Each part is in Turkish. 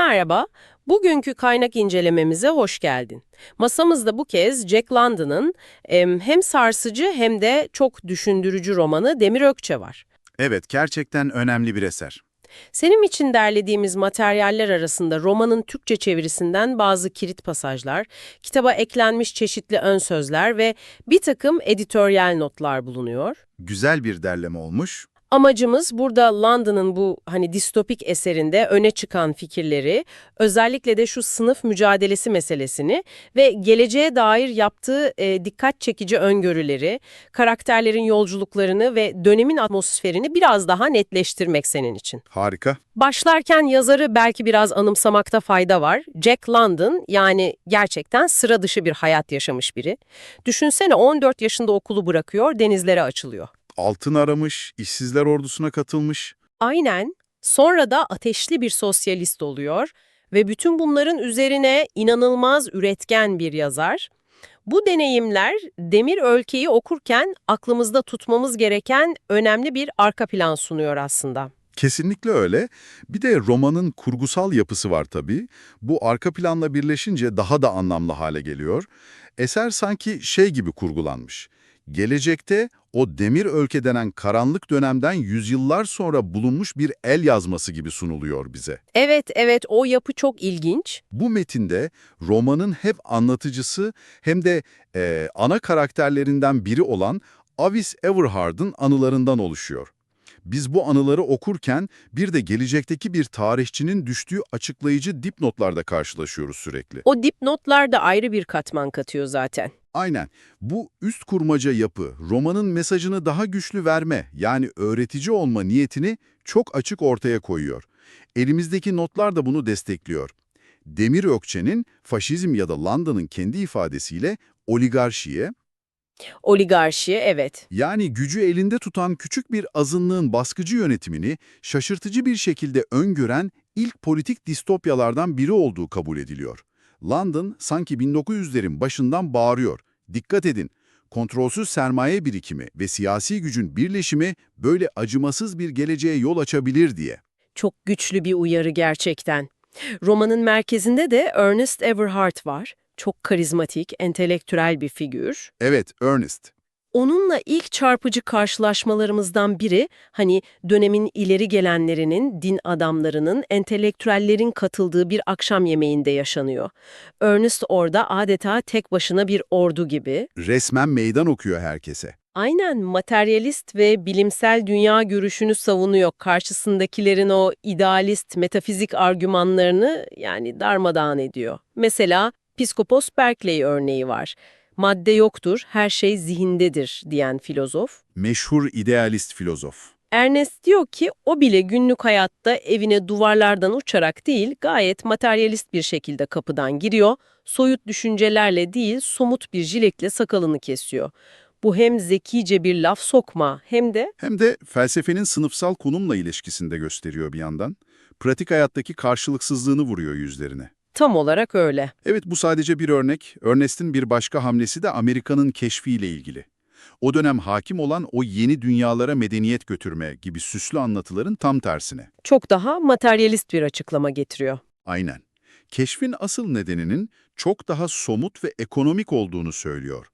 Merhaba, bugünkü kaynak incelememize hoş geldin. Masamızda bu kez Jack London'ın em, hem sarsıcı hem de çok düşündürücü romanı Demir Ökçe var. Evet, gerçekten önemli bir eser. Senin için derlediğimiz materyaller arasında romanın Türkçe çevirisinden bazı kilit pasajlar, kitaba eklenmiş çeşitli ön sözler ve bir takım editoryal notlar bulunuyor. Güzel bir derleme olmuş. Amacımız burada London'ın bu hani distopik eserinde öne çıkan fikirleri, özellikle de şu sınıf mücadelesi meselesini ve geleceğe dair yaptığı e, dikkat çekici öngörüleri, karakterlerin yolculuklarını ve dönemin atmosferini biraz daha netleştirmek senin için. Harika. Başlarken yazarı belki biraz anımsamakta fayda var. Jack London yani gerçekten sıra dışı bir hayat yaşamış biri. Düşünsene 14 yaşında okulu bırakıyor, denizlere açılıyor. Altın aramış, işsizler ordusuna katılmış. Aynen. Sonra da ateşli bir sosyalist oluyor ve bütün bunların üzerine inanılmaz üretken bir yazar. Bu deneyimler Demir Ölke'yi okurken aklımızda tutmamız gereken önemli bir arka plan sunuyor aslında. Kesinlikle öyle. Bir de romanın kurgusal yapısı var tabii. Bu arka planla birleşince daha da anlamlı hale geliyor. Eser sanki şey gibi kurgulanmış. Gelecekte o demir ölke denen karanlık dönemden yüzyıllar sonra bulunmuş bir el yazması gibi sunuluyor bize. Evet, evet o yapı çok ilginç. Bu metinde romanın hep anlatıcısı hem de eee, ana karakterlerinden biri olan Avis Everhard'ın anılarından oluşuyor. Biz bu anıları okurken bir de gelecekteki bir tarihçinin düştüğü açıklayıcı dipnotlarda karşılaşıyoruz sürekli. O dipnotlar da ayrı bir katman katıyor zaten. Aynen. Bu üst kurmaca yapı romanın mesajını daha güçlü verme yani öğretici olma niyetini çok açık ortaya koyuyor. Elimizdeki notlar da bunu destekliyor. Demir Ökçe'nin faşizm ya da London'ın kendi ifadesiyle oligarşiye Oligarşi, evet. yani gücü elinde tutan küçük bir azınlığın baskıcı yönetimini şaşırtıcı bir şekilde öngören ilk politik distopyalardan biri olduğu kabul ediliyor. London sanki 1900'lerin başından bağırıyor. Dikkat edin, kontrolsüz sermaye birikimi ve siyasi gücün birleşimi böyle acımasız bir geleceğe yol açabilir diye. Çok güçlü bir uyarı gerçekten. Romanın merkezinde de Ernest Everhard var. Çok karizmatik, entelektüel bir figür. Evet, Ernest. Onunla ilk çarpıcı karşılaşmalarımızdan biri, hani dönemin ileri gelenlerinin, din adamlarının, entelektüellerin katıldığı bir akşam yemeğinde yaşanıyor. Ernest orada adeta tek başına bir ordu gibi. Resmen meydan okuyor herkese. Aynen materyalist ve bilimsel dünya görüşünü savunuyor. Karşısındakilerin o idealist, metafizik argümanlarını yani darmadağın ediyor. Mesela Piskopos Berkeley örneği var. Madde yoktur, her şey zihindedir diyen filozof. Meşhur idealist filozof. Ernest diyor ki o bile günlük hayatta evine duvarlardan uçarak değil gayet materyalist bir şekilde kapıdan giriyor, soyut düşüncelerle değil somut bir jilekle sakalını kesiyor. Bu hem zekice bir laf sokma hem de Hem de felsefenin sınıfsal konumla ilişkisinde gösteriyor bir yandan. Pratik hayattaki karşılıksızlığını vuruyor yüzlerine. Tam olarak öyle. Evet bu sadece bir örnek. Ernest'in bir başka hamlesi de Amerika'nın keşfiyle ilgili. O dönem hakim olan o yeni dünyalara medeniyet götürme gibi süslü anlatıların tam tersine. Çok daha materyalist bir açıklama getiriyor. Aynen. Keşfin asıl nedeninin çok daha somut ve ekonomik olduğunu söylüyor.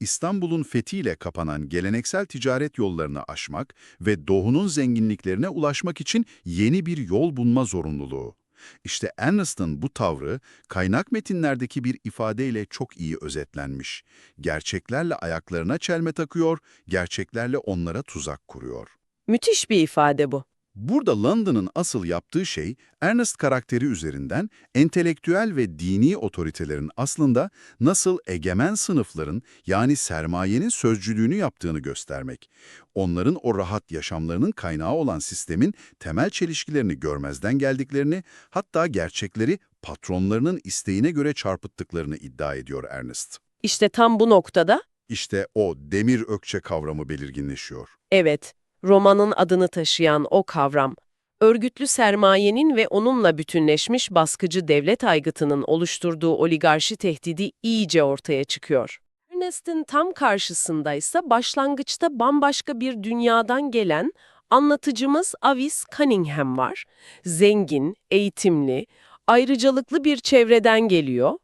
İstanbul'un fethiyle kapanan geleneksel ticaret yollarını aşmak ve doğunun zenginliklerine ulaşmak için yeni bir yol bulma zorunluluğu. İşte Ernest'ın bu tavrı kaynak metinlerdeki bir ifadeyle çok iyi özetlenmiş. Gerçeklerle ayaklarına çelme takıyor, gerçeklerle onlara tuzak kuruyor. Müthiş bir ifade bu. Burada London'ın asıl yaptığı şey, Ernest karakteri üzerinden entelektüel ve dini otoritelerin aslında nasıl egemen sınıfların yani sermayenin sözcülüğünü yaptığını göstermek. Onların o rahat yaşamlarının kaynağı olan sistemin temel çelişkilerini görmezden geldiklerini, hatta gerçekleri patronlarının isteğine göre çarpıttıklarını iddia ediyor Ernest. İşte tam bu noktada İşte o demir ökçe kavramı belirginleşiyor. Evet, romanın adını taşıyan o kavram, örgütlü sermayenin ve onunla bütünleşmiş baskıcı devlet aygıtının oluşturduğu oligarşi tehdidi iyice ortaya çıkıyor. Ernest'in tam karşısındaysa başlangıçta bambaşka bir dünyadan gelen anlatıcımız Avis Cunningham var. Zengin, eğitimli, ayrıcalıklı bir çevreden geliyor.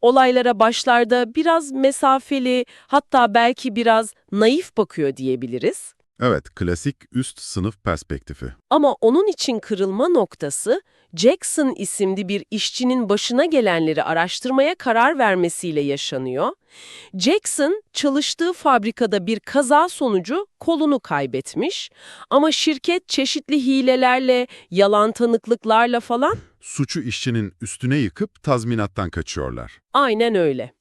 Olaylara başlarda biraz mesafeli, hatta belki biraz naif bakıyor diyebiliriz. Evet, klasik üst sınıf perspektifi. Ama onun için kırılma noktası Jackson isimli bir işçinin başına gelenleri araştırmaya karar vermesiyle yaşanıyor. Jackson çalıştığı fabrikada bir kaza sonucu kolunu kaybetmiş ama şirket çeşitli hilelerle, yalan tanıklıklarla falan Suçu işçinin üstüne yıkıp tazminattan kaçıyorlar. aynen öyle.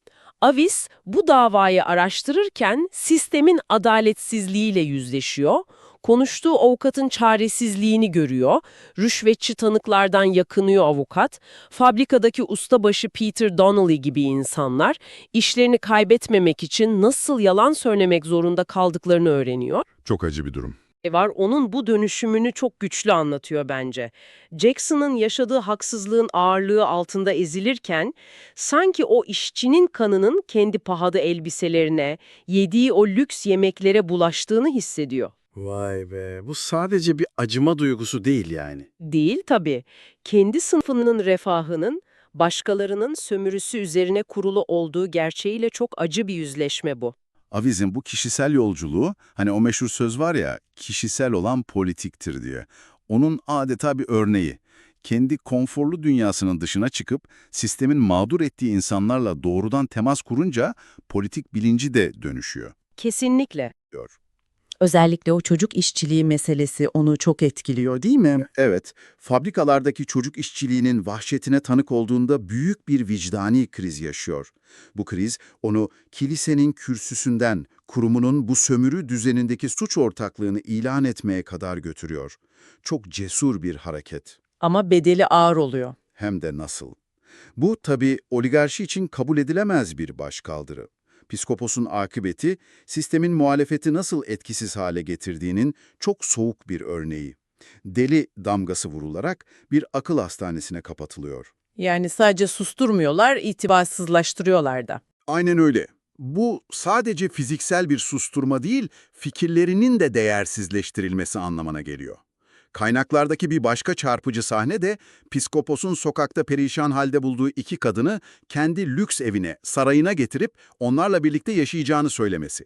Avis bu davayı araştırırken sistemin adaletsizliğiyle yüzleşiyor, konuştuğu avukatın çaresizliğini görüyor, rüşvetçi tanıklardan yakınıyor avukat, fabrikadaki ustabaşı Peter Donnelly gibi insanlar işlerini kaybetmemek için nasıl yalan söylemek zorunda kaldıklarını öğreniyor. Çok acı bir durum. E var onun bu dönüşümünü çok güçlü anlatıyor bence. Jackson'ın yaşadığı haksızlığın ağırlığı altında ezilirken sanki o işçinin kanının kendi pahalı elbiselerine, yediği o lüks yemeklere bulaştığını hissediyor. Vay be, bu sadece bir acıma duygusu değil yani. Değil tabii. Kendi sınıfının refahının başkalarının sömürüsü üzerine kurulu olduğu gerçeğiyle çok acı bir yüzleşme bu. Aviz'in bu kişisel yolculuğu, hani o meşhur söz var ya, kişisel olan politiktir diye. Onun adeta bir örneği. Kendi konforlu dünyasının dışına çıkıp sistemin mağdur ettiği insanlarla doğrudan temas kurunca politik bilinci de dönüşüyor. Kesinlikle. diyor. Özellikle o çocuk işçiliği meselesi onu çok etkiliyor değil mi? Evet, fabrikalardaki çocuk işçiliğinin vahşetine tanık olduğunda büyük bir vicdani kriz yaşıyor. Bu kriz onu kilisenin kürsüsünden kurumunun bu sömürü düzenindeki suç ortaklığını ilan etmeye kadar götürüyor. Çok cesur bir hareket. Ama bedeli ağır oluyor. Hem de nasıl. Bu tabii oligarşi için kabul edilemez bir başkaldırı. Piskoposun akıbeti, sistemin muhalefeti nasıl etkisiz hale getirdiğinin çok soğuk bir örneği. Deli damgası vurularak bir akıl hastanesine kapatılıyor. Yani sadece susturmuyorlar, itibarsızlaştırıyorlar da. Aynen öyle. Bu sadece fiziksel bir susturma değil, fikirlerinin de değersizleştirilmesi anlamına geliyor. Kaynaklardaki bir başka çarpıcı sahne de Piskopos'un sokakta perişan halde bulduğu iki kadını kendi lüks evine, sarayına getirip onlarla birlikte yaşayacağını söylemesi.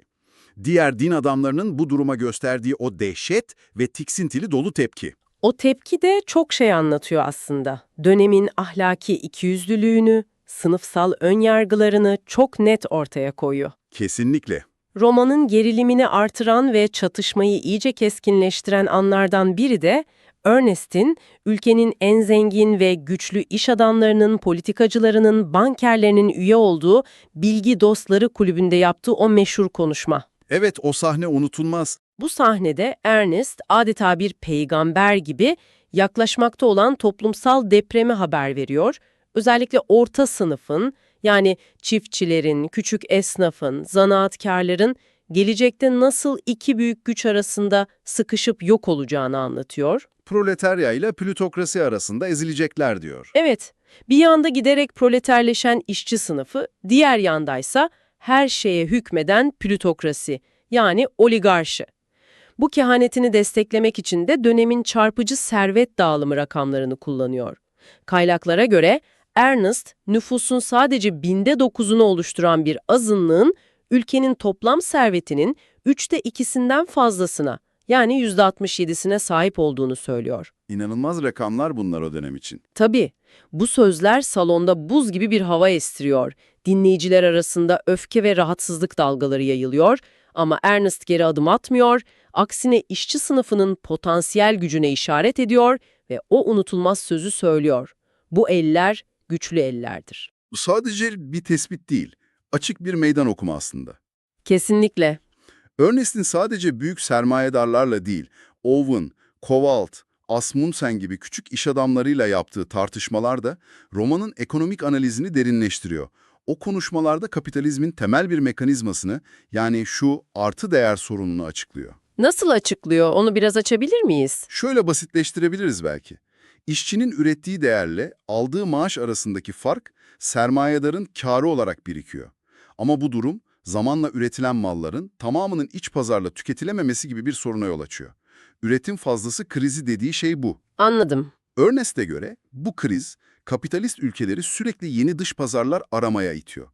Diğer din adamlarının bu duruma gösterdiği o dehşet ve tiksintili dolu tepki. O tepki de çok şey anlatıyor aslında. Dönemin ahlaki ikiyüzlülüğünü, sınıfsal önyargılarını çok net ortaya koyuyor. Kesinlikle. Romanın gerilimini artıran ve çatışmayı iyice keskinleştiren anlardan biri de Ernest'in ülkenin en zengin ve güçlü iş adamlarının, politikacılarının, bankerlerinin üye olduğu Bilgi Dostları Kulübü'nde yaptığı o meşhur konuşma. Evet o sahne unutulmaz. Bu sahnede Ernest adeta bir peygamber gibi yaklaşmakta olan toplumsal depremi haber veriyor. Özellikle orta sınıfın yani çiftçilerin, küçük esnafın, zanaatkarların gelecekte nasıl iki büyük güç arasında sıkışıp yok olacağını anlatıyor. Proletarya ile plütokrasi arasında ezilecekler diyor. Evet, bir yanda giderek proleterleşen işçi sınıfı, diğer yandaysa her şeye hükmeden plütokrasi yani oligarşi. Bu kehanetini desteklemek için de dönemin çarpıcı servet dağılımı rakamlarını kullanıyor. Kaynaklara göre Ernest, nüfusun sadece binde dokuzunu oluşturan bir azınlığın ülkenin toplam servetinin üçte ikisinden fazlasına yani %67'sine sahip olduğunu söylüyor. İnanılmaz rakamlar bunlar o dönem için. Tabii, bu sözler salonda buz gibi bir hava estiriyor. Dinleyiciler arasında öfke ve rahatsızlık dalgaları yayılıyor ama Ernest geri adım atmıyor, aksine işçi sınıfının potansiyel gücüne işaret ediyor ve o unutulmaz sözü söylüyor. Bu eller güçlü ellerdir. Bu sadece bir tespit değil, açık bir meydan okuma aslında. Kesinlikle. Ernest'in sadece büyük sermayedarlarla değil, Owen, Kowalt, Asmundsen gibi küçük iş adamlarıyla yaptığı tartışmalar da romanın ekonomik analizini derinleştiriyor. O konuşmalarda kapitalizmin temel bir mekanizmasını yani şu artı değer sorununu açıklıyor. Nasıl açıklıyor? Onu biraz açabilir miyiz? Şöyle basitleştirebiliriz belki. İşçinin ürettiği değerle aldığı maaş arasındaki fark sermayedarın karı olarak birikiyor. Ama bu durum zamanla üretilen malların tamamının iç pazarla tüketilememesi gibi bir soruna yol açıyor. Üretim fazlası krizi dediği şey bu. Anladım. Ernest'e göre bu kriz kapitalist ülkeleri sürekli yeni dış pazarlar aramaya itiyor.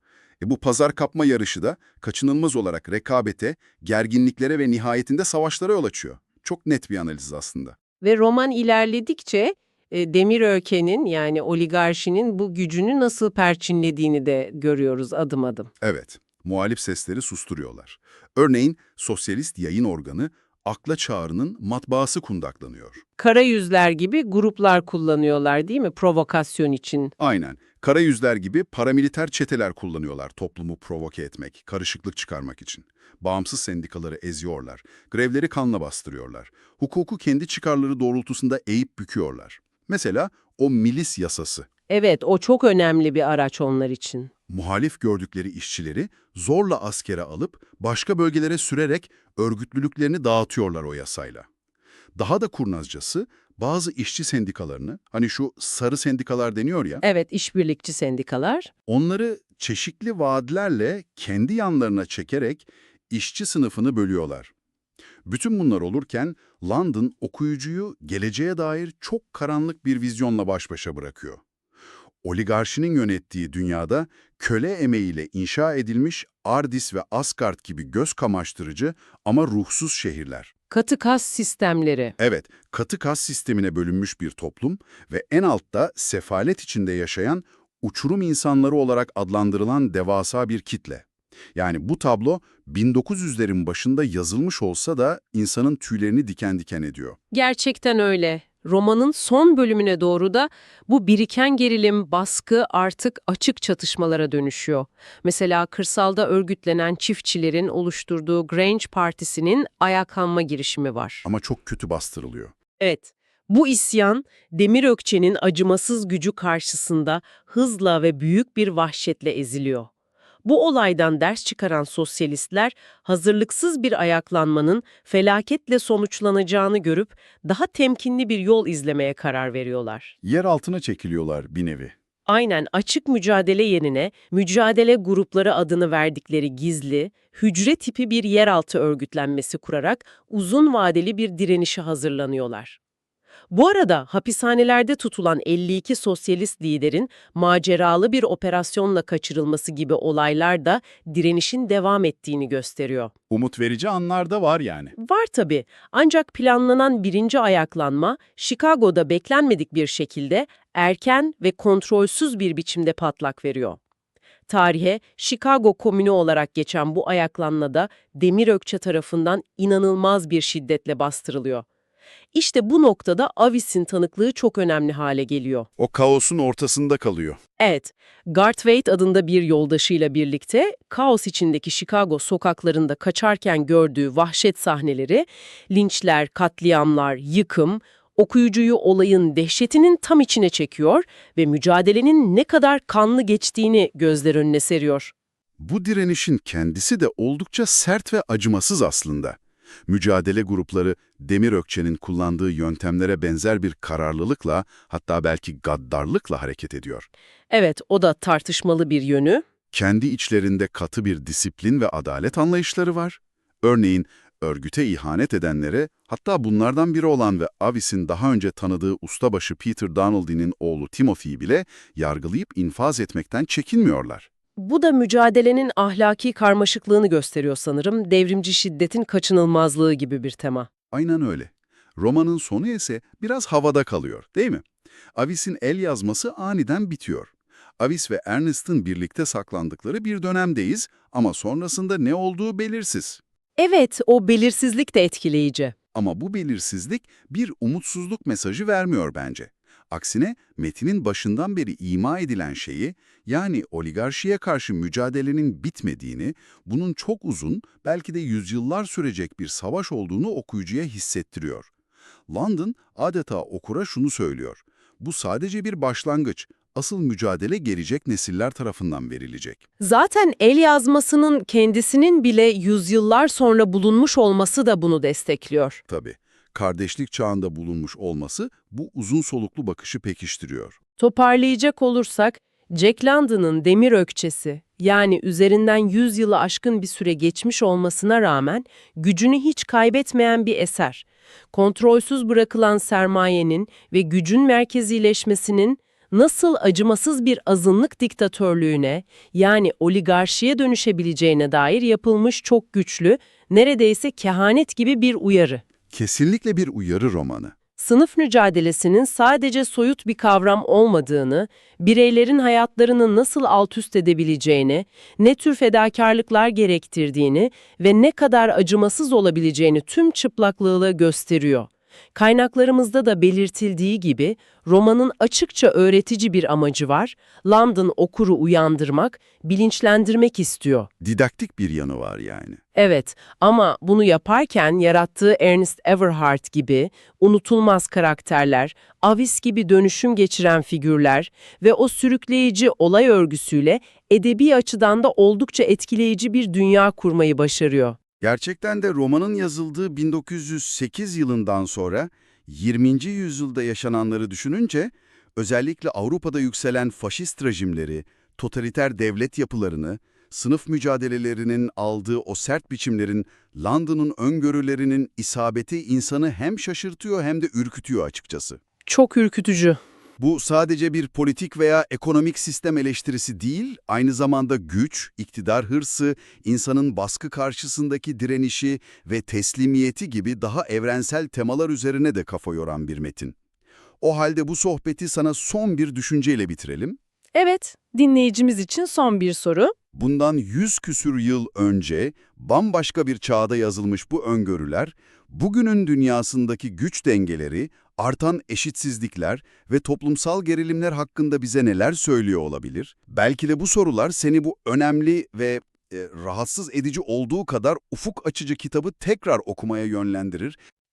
E bu pazar kapma yarışı da kaçınılmaz olarak rekabete, gerginliklere ve nihayetinde savaşlara yol açıyor. Çok net bir analiz aslında. Ve roman ilerledikçe demir ökenin yani oligarşinin bu gücünü nasıl perçinlediğini de görüyoruz adım adım. Evet, muhalif sesleri susturuyorlar. Örneğin sosyalist yayın organı Akla Çağrı'nın matbaası kundaklanıyor. Kara yüzler gibi gruplar kullanıyorlar değil mi provokasyon için? Aynen. Kara yüzler gibi paramiliter çeteler kullanıyorlar toplumu provoke etmek, karışıklık çıkarmak için. Bağımsız sendikaları eziyorlar, grevleri kanla bastırıyorlar. Hukuku kendi çıkarları doğrultusunda eğip büküyorlar. Mesela o milis yasası. Evet, o çok önemli bir araç onlar için. Muhalif gördükleri işçileri zorla askere alıp başka bölgelere sürerek örgütlülüklerini dağıtıyorlar o yasayla. Daha da kurnazcası bazı işçi sendikalarını, hani şu sarı sendikalar deniyor ya, Evet, işbirlikçi sendikalar. Onları çeşitli vaatlerle kendi yanlarına çekerek işçi sınıfını bölüyorlar. Bütün bunlar olurken London okuyucuyu geleceğe dair çok karanlık bir vizyonla baş başa bırakıyor. Oligarşinin yönettiği dünyada köle emeğiyle inşa edilmiş Ardis ve Asgard gibi göz kamaştırıcı ama ruhsuz şehirler. Katı kas sistemleri. Evet, katı kas sistemine bölünmüş bir toplum ve en altta sefalet içinde yaşayan uçurum insanları olarak adlandırılan devasa bir kitle. Yani bu tablo 1900'lerin başında yazılmış olsa da insanın tüylerini diken diken ediyor. Gerçekten öyle. Romanın son bölümüne doğru da bu biriken gerilim, baskı artık açık çatışmalara dönüşüyor. Mesela kırsalda örgütlenen çiftçilerin oluşturduğu Grange Partisi'nin ayaklanma girişimi var. Ama çok kötü bastırılıyor. Evet, bu isyan Demir Ökçe'nin acımasız gücü karşısında hızla ve büyük bir vahşetle eziliyor. Bu olaydan ders çıkaran sosyalistler hazırlıksız bir ayaklanmanın felaketle sonuçlanacağını görüp daha temkinli bir yol izlemeye karar veriyorlar. Yer altına çekiliyorlar bir nevi. Aynen açık mücadele yerine mücadele grupları adını verdikleri gizli, hücre tipi bir yeraltı örgütlenmesi kurarak uzun vadeli bir direnişe hazırlanıyorlar. Bu arada hapishanelerde tutulan 52 sosyalist liderin maceralı bir operasyonla kaçırılması gibi olaylar da direnişin devam ettiğini gösteriyor. Umut verici anlar da var yani. Var tabii. Ancak planlanan birinci ayaklanma Chicago'da beklenmedik bir şekilde erken ve kontrolsüz bir biçimde patlak veriyor. Tarihe Chicago Komünü olarak geçen bu ayaklanmada Demir Ökçe tarafından inanılmaz bir şiddetle bastırılıyor. İşte bu noktada Avis'in tanıklığı çok önemli hale geliyor. O kaosun ortasında kalıyor. Evet, Garthwaite adında bir yoldaşıyla birlikte kaos içindeki Chicago sokaklarında kaçarken gördüğü vahşet sahneleri, linçler, katliamlar, yıkım, okuyucuyu olayın dehşetinin tam içine çekiyor ve mücadelenin ne kadar kanlı geçtiğini gözler önüne seriyor. Bu direnişin kendisi de oldukça sert ve acımasız aslında. Mücadele grupları Demir Ökçe'nin kullandığı yöntemlere benzer bir kararlılıkla hatta belki gaddarlıkla hareket ediyor. Evet, o da tartışmalı bir yönü. Kendi içlerinde katı bir disiplin ve adalet anlayışları var. Örneğin örgüte ihanet edenlere hatta bunlardan biri olan ve Avis'in daha önce tanıdığı ustabaşı Peter Donaldy'nin oğlu Timothy'yi bile yargılayıp infaz etmekten çekinmiyorlar. Bu da mücadelenin ahlaki karmaşıklığını gösteriyor sanırım, devrimci şiddetin kaçınılmazlığı gibi bir tema. Aynen öyle. Romanın sonu ise biraz havada kalıyor, değil mi? Avis'in el yazması aniden bitiyor. Avis ve Ernest'ın birlikte saklandıkları bir dönemdeyiz ama sonrasında ne olduğu belirsiz. Evet, o belirsizlik de etkileyici. Ama bu belirsizlik bir umutsuzluk mesajı vermiyor bence. Aksine metinin başından beri ima edilen şeyi, yani oligarşiye karşı mücadelenin bitmediğini, bunun çok uzun, belki de yüzyıllar sürecek bir savaş olduğunu okuyucuya hissettiriyor. London adeta okura şunu söylüyor. Bu sadece bir başlangıç. Asıl mücadele gelecek nesiller tarafından verilecek. Zaten el yazmasının kendisinin bile yüzyıllar sonra bulunmuş olması da bunu destekliyor. Tabii, kardeşlik çağında bulunmuş olması bu uzun soluklu bakışı pekiştiriyor. Toparlayacak olursak, Jack London'ın demir ökçesi, yani üzerinden 100 yılı aşkın bir süre geçmiş olmasına rağmen gücünü hiç kaybetmeyen bir eser. Kontrolsüz bırakılan sermayenin ve gücün merkezileşmesinin nasıl acımasız bir azınlık diktatörlüğüne yani oligarşiye dönüşebileceğine dair yapılmış çok güçlü, neredeyse kehanet gibi bir uyarı. Kesinlikle bir uyarı romanı. Sınıf mücadelesinin sadece soyut bir kavram olmadığını, bireylerin hayatlarını nasıl alt üst edebileceğini, ne tür fedakarlıklar gerektirdiğini ve ne kadar acımasız olabileceğini tüm çıplaklığıyla gösteriyor. Kaynaklarımızda da belirtildiği gibi romanın açıkça öğretici bir amacı var. London okuru uyandırmak, bilinçlendirmek istiyor. Didaktik bir yanı var yani. Evet ama bunu yaparken yarattığı Ernest Everhart gibi unutulmaz karakterler, Avis gibi dönüşüm geçiren figürler ve o sürükleyici olay örgüsüyle edebi açıdan da oldukça etkileyici bir dünya kurmayı başarıyor. Gerçekten de romanın yazıldığı 1908 yılından sonra 20. yüzyılda yaşananları düşününce özellikle Avrupa'da yükselen faşist rejimleri, totaliter devlet yapılarını, sınıf mücadelelerinin aldığı o sert biçimlerin London'un öngörülerinin isabeti insanı hem şaşırtıyor hem de ürkütüyor açıkçası. Çok ürkütücü. Bu sadece bir politik veya ekonomik sistem eleştirisi değil, aynı zamanda güç, iktidar hırsı, insanın baskı karşısındaki direnişi ve teslimiyeti gibi daha evrensel temalar üzerine de kafa yoran bir metin. O halde bu sohbeti sana son bir düşünceyle bitirelim. Evet, dinleyicimiz için son bir soru. Bundan yüz küsür yıl önce bambaşka bir çağda yazılmış bu öngörüler, bugünün dünyasındaki güç dengeleri, artan eşitsizlikler ve toplumsal gerilimler hakkında bize neler söylüyor olabilir? Belki de bu sorular seni bu önemli ve e, rahatsız edici olduğu kadar ufuk açıcı kitabı tekrar okumaya yönlendirir